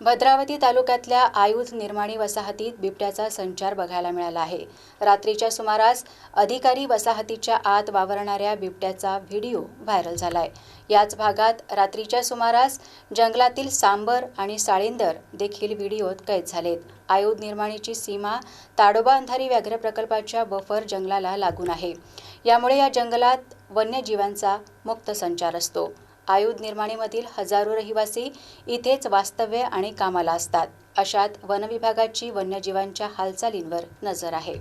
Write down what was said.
भद्रावती तालुक्यातल्या आयुध निर्माणी वसाहतीत बिबट्याचा संचार बघायला मिळाला आहे. रात्रीच्या सुमारास अधिकारी वसाहतीच्या आत वावरणाऱ्या बिबट्याचा व्हिडिओ व्हायरल झाला आहे याच भागात रात्रीच्या सुमारास जंगलातील सांबर आणि साळिंदर देखील व्हिडिओत कैद झालेत. आयुध निर्माणीची सीमा ताडोबा अंधारी व्याघ्र प्रकल्पाच्या बफर जंगलाला लागून आहे. यामुळे या जंगलात वन्यजीवांचा मुक्त संचार असतो. आयुध निर्माणीमधील हजारो रहिवासी इथेच वास्तव्य आणि कामाला असतात. अशात वनविभागाची वन्यजीवांच्या हालचालींवर नजर आहे.